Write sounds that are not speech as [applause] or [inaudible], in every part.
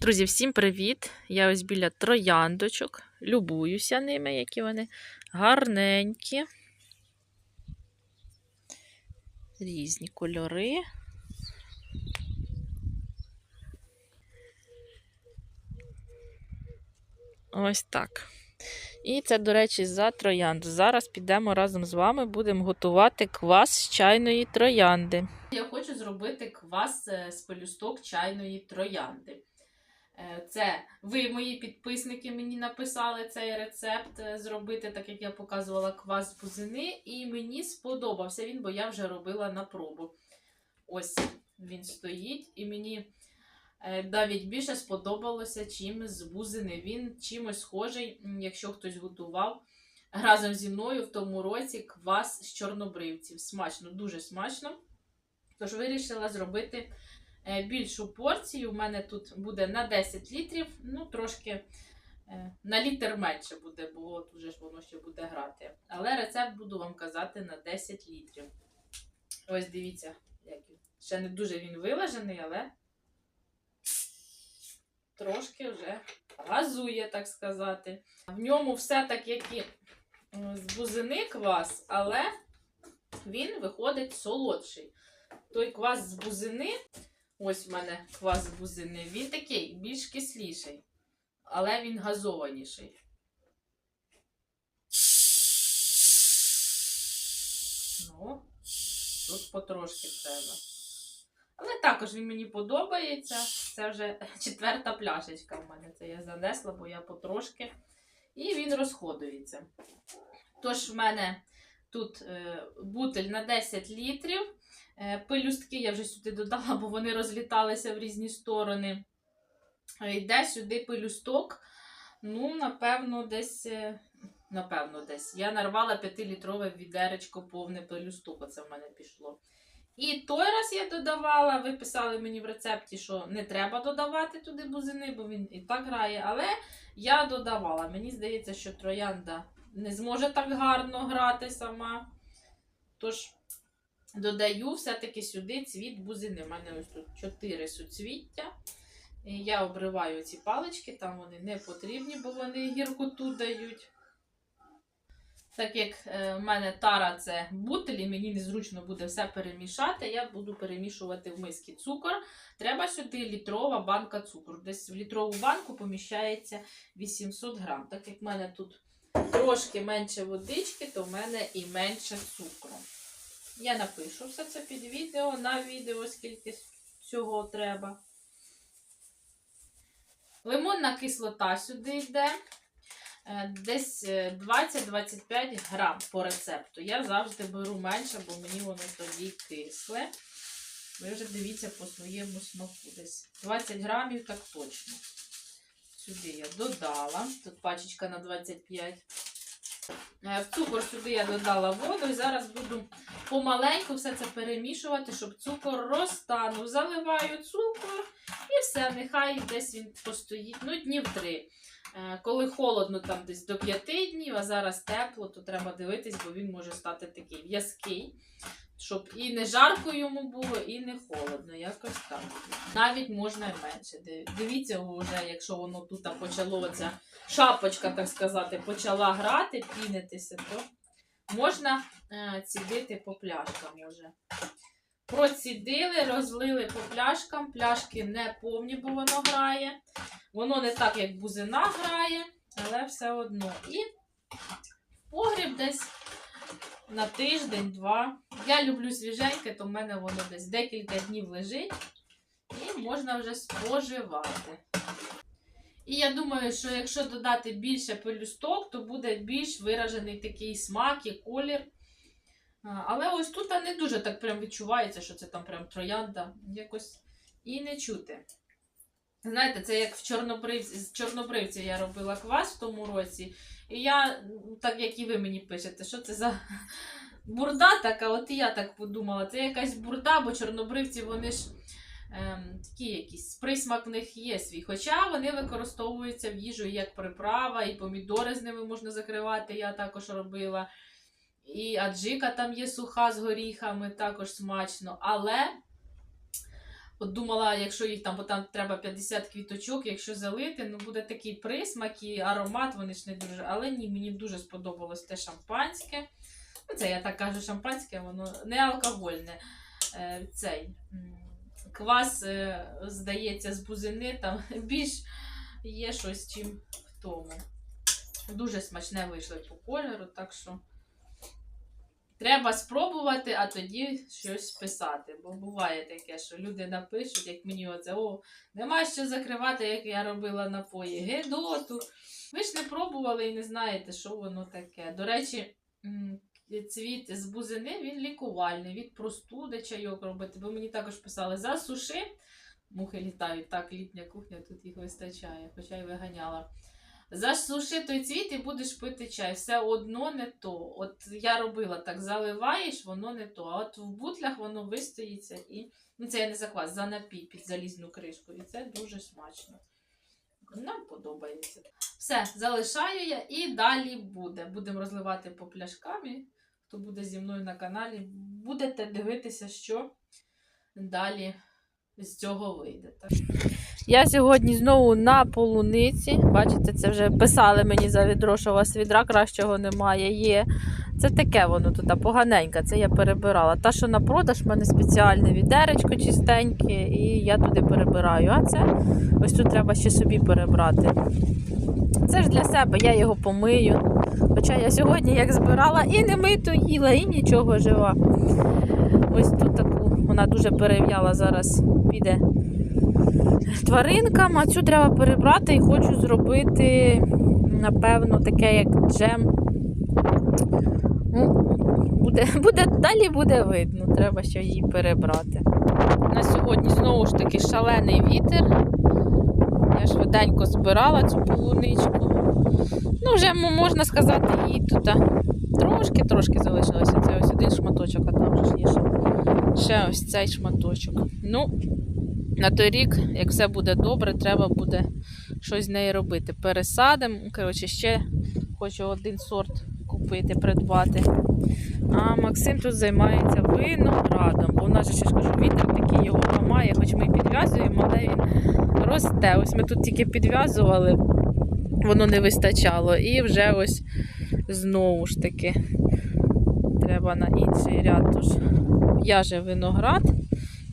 Друзі, всім привіт! Я ось біля трояндочок. Любуюся ними, які вони гарненькі. Різні кольори. Ось так. І це, до речі, за троянду. Зараз підемо разом з вами, будемо готувати квас з чайної троянди. Я хочу зробити квас е, з пелюсток чайної троянди. Е, Це ви, мої підписники, мені написали цей рецепт е, зробити, так як я показувала квас з бузини, і мені сподобався він, бо я вже робила на пробу. Ось він стоїть, і мені е, навіть більше сподобалося, чим з бузини. Він чимось схожий, якщо хтось готував разом зі мною в тому році квас з чорнобривців. Смачно, дуже смачно. Тож вирішила зробити більшу порцію. У мене тут буде на 10 літрів, ну трошки е, на літр менше буде, бо от уже ж воно ще буде грати. Але рецепт буду вам казати на 10 літрів. Ось дивіться, як. Ще не дуже він вилажений, але трошки вже газує, так сказати. В ньому все так, як і з бузини квас, але він виходить солодший. Той квас з бузини, ось в мене квас бузини, він такий більш кисліший, але він газованіший. Ну, тут потрошки треба. Але також він мені подобається. Це вже [laughs] четверта пляшечка в мене. Це я занесла, бо я потрошки. І він розходується. Тож в мене тут е, бутиль на 10 літрів. Е, Пелюстки я вже сюди додала, бо вони розліталися в різні сторони. Е, Йде сюди пелюсток. Ну, напевно, десь. е, Напевно, десь. Я нарвала 5-літрове відеречко повне пелюсток. Оце в мене пішло. І той раз я додавала, ви писали мені в рецепті, що не треба додавати туди бузини, бо він і так грає. Але я додавала. Мені здається, що троянда не зможе так гарно грати сама. Тож, додаю все-таки сюди цвіт бузини. У мене ось тут 4 суцвіття. Я обриваю ці палички, там вони не потрібні, бо вони гіркоту дають. Так як е, в мене тара це бутиль, і мені незручно буде все перемішати, я буду перемішувати в миски цукор. Треба сюди літрова банка цукру. Десь в літрову банку поміщається 800 грам. Так як в мене тут трошки менше водички, то в мене і менше цукру. Я напишу все це під відео, на відео, скільки всього треба. Лимонна кислота сюди йде. Е, Десь е, 20-25 грам по рецепту. Я завжди беру менше, бо мені воно тоді кисле. Ви вже дивіться по своєму смаку. Десь 20 грамів так точно. Сюди я додала. Тут пачечка на 25. Е, В цукор сюди я додала воду і зараз буду помаленьку все це перемішувати, щоб цукор розтанув. Заливаю цукор і все, нехай десь він постоїть. Ну, днів три. Е, Коли холодно, там десь до 5 днів, а зараз тепло, то треба дивитись, бо він може стати такий в'язкий, щоб і не жарко йому було, і не холодно. Якось так. Навіть можна і менше. Дивіться вже, якщо воно тут почало, ця шапочка, так сказати, почала грати, пінитися, то можна е, цідити по пляшкам уже. Процідили, розлили по пляшкам. Пляшки не повні, бо воно грає. Воно не так, як бузина грає, але все одно. І погріб десь на тиждень-два. Я люблю свіженьке, то в мене воно десь декілька днів лежить і можна вже споживати. І я думаю, що якщо додати більше пелюсток, то буде більш виражений такий смак і колір. Але ось тут не дуже так прям відчувається, що це там прям троянда. Якось і не чути. Знаєте, це як в чорнобривці, з чорнобривця я робила квас в тому році. І я, так як і ви мені пишете, що це за [laughs] бурда така, от і я так подумала, це якась бурда, бо чорнобривці вони ж ем, такі якісь присмак в них є свій. Хоча вони використовуються в їжу як приправа, і помідори з ними можна закривати, я також робила. І аджика там є суха з горіхами, також смачно. Але От думала, якщо їх там, бо там треба 50 квіточок, якщо залити, ну буде такий присмак і аромат, вони ж не дуже. Але ні, мені дуже сподобалось те шампанське. Ну, це я так кажу, шампанське, воно не алкогольне. Е, цей квас, е, здається, з бузини, там [laughs] більш є щось чим в тому. Дуже смачне вийшло по кольору, так що треба спробувати, а тоді щось писати. Бо буває таке, що люди напишуть, як мені оце, о, нема що закривати, як я робила напої. Гедоту. Ви ж не пробували і не знаєте, що воно таке. До речі, цвіт з бузини він лікувальний, від простуди чайок робити. Бо мені також писали засуши. Мухи літають, так, літня кухня, тут їх вистачає, хоча й виганяла. Засуши той цвіт і будеш пити чай. Все одно не то. От я робила так, заливаєш, воно не то. А от в бутлях воно вистоїться і. Ну, це я не заквас, за напій під залізну кришку. І це дуже смачно. Нам подобається. Все, залишаю я і далі буде. Будемо розливати по пляшкам. і Хто буде зі мною на каналі, будете дивитися, що далі з цього вийде. Так? Я сьогодні знову на полуниці. Бачите, це вже писали мені за відро, що у вас відра кращого немає. Є. Це таке воно тут поганеньке, це я перебирала. Та, що на продаж, в мене спеціальне відеречко чистеньке, і я туди перебираю. А це ось тут треба ще собі перебрати. Це ж для себе, я його помию. Хоча я сьогодні як збирала і не мито їла, і нічого жива. Ось тут таку, вона дуже перев'яла зараз піде тваринкам, а цю треба перебрати і хочу зробити, напевно, таке як джем. Ну, буде, [laughs] буде, далі буде видно, треба ще її перебрати. На сьогодні знову ж таки шалений вітер. Я швиденько збирала цю полуничку. Ну, вже можна сказати, її тут трошки-трошки залишилося. Це ось один шматочок, а там ж є ще, ще ось цей шматочок. Ну, на той рік, як все буде добре, треба буде щось з нею робити. Пересадимо. Коротше, ще хочу один сорт купити, придбати. А Максим тут займається виноградом, бо в нас ще ж кажу, вітер такий його ламає, хоч ми підв'язуємо, але він росте. Ось ми тут тільки підв'язували, воно не вистачало. І вже ось знову ж таки треба на інший ряд. Тож в'яже виноград,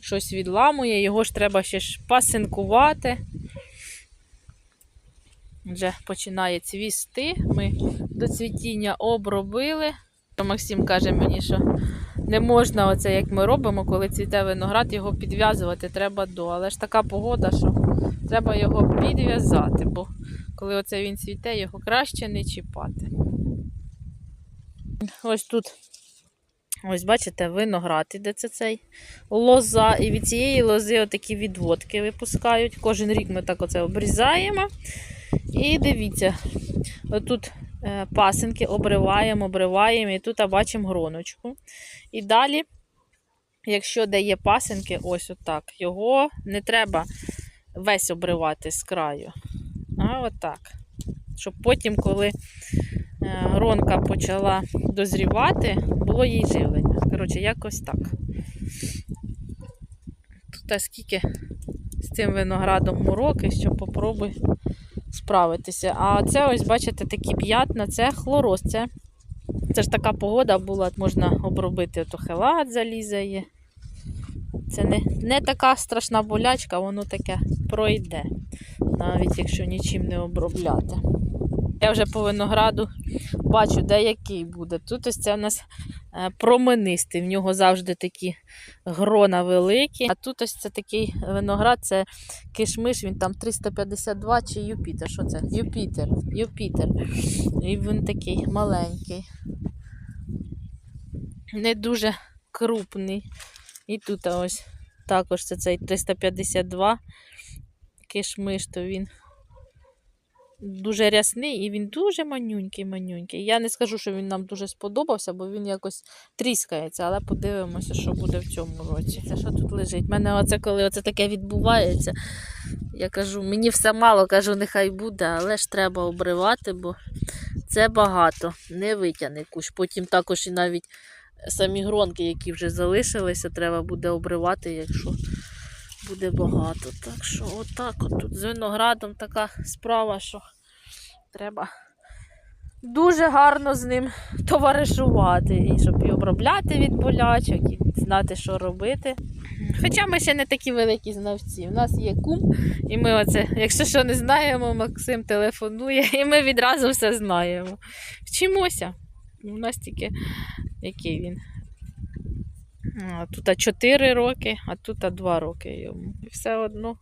щось відламує, його ж треба ще ж пасинкувати. Вже починає цвісти. Ми до цвітіння обробили. Максим каже мені, що не можна оце, як ми робимо, коли цвіте виноград, його підв'язувати треба до. Але ж така погода, що треба його підв'язати, бо коли оце він цвіте, його краще не чіпати. Ось тут, ось бачите, виноград іде це цей лоза. І від цієї лози отакі відводки випускають. Кожен рік ми так оце обрізаємо. І дивіться, отут е, пасинки обриваємо, обриваємо, і тут бачимо гроночку. І далі, якщо де є пасинки, ось отак, його не треба весь обривати з краю. А отак. Щоб потім, коли е, гронка почала дозрівати, було їй живлення. Коротше, якось так. Тут скільки з цим виноградом мороки, що попробуй справитися. А це ось, бачите, такі п'ятна, це хлороз. Це, це ж така погода була, можна обробити то хелат залізає. Це не, не така страшна болячка, воно таке пройде, навіть якщо нічим не обробляти. Я вже по винограду бачу, де який буде. Тут ось це у нас е, променистий, в нього завжди такі грона великі. А тут ось це такий виноград, це кишмиш, він там 352 чи Юпітер. Що це? Юпітер. Юпітер. І він такий маленький. Не дуже крупний. І тут ось також це цей 352 кишмиш, то він дуже рясний і він дуже манюнький, манюнький. Я не скажу, що він нам дуже сподобався, бо він якось тріскається, але подивимося, що буде в цьому році. Це що тут лежить? У мене оце, коли оце таке відбувається, я кажу, мені все мало, кажу, нехай буде, але ж треба обривати, бо це багато, не витягне кущ. Потім також і навіть самі гронки, які вже залишилися, треба буде обривати, якщо буде багато. Так що отак от тут з виноградом така справа, що треба дуже гарно з ним товаришувати, і щоб і обробляти від болячок, і знати, що робити. Хоча ми ще не такі великі знавці. У нас є кум, і ми оце, якщо що не знаємо, Максим телефонує, і ми відразу все знаємо. Вчимося. У нас тільки який він. Тут 4 роки, а тут 2 роки йому. І все одно.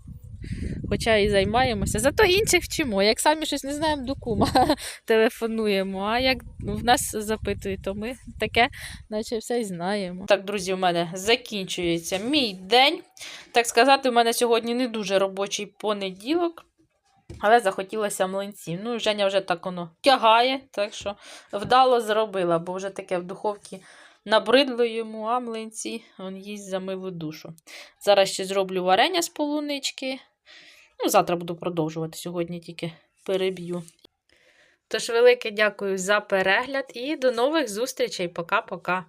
Хоча і займаємося. Зато інших вчимо. Як самі щось не знаємо, до кума [laughs] телефонуємо. А як в нас запитують, то ми таке, наче все й знаємо. Так, друзі, у мене закінчується мій день. Так сказати, у мене сьогодні не дуже робочий понеділок. Але захотілося млинців. Ну, Женя вже так воно тягає, так що вдало зробила, бо вже таке в духовці набридло йому, а він їсть за милу душу. Зараз ще зроблю варення з полунички. Ну, завтра буду продовжувати, сьогодні тільки переб'ю. Тож, велике дякую за перегляд і до нових зустрічей. Пока-пока.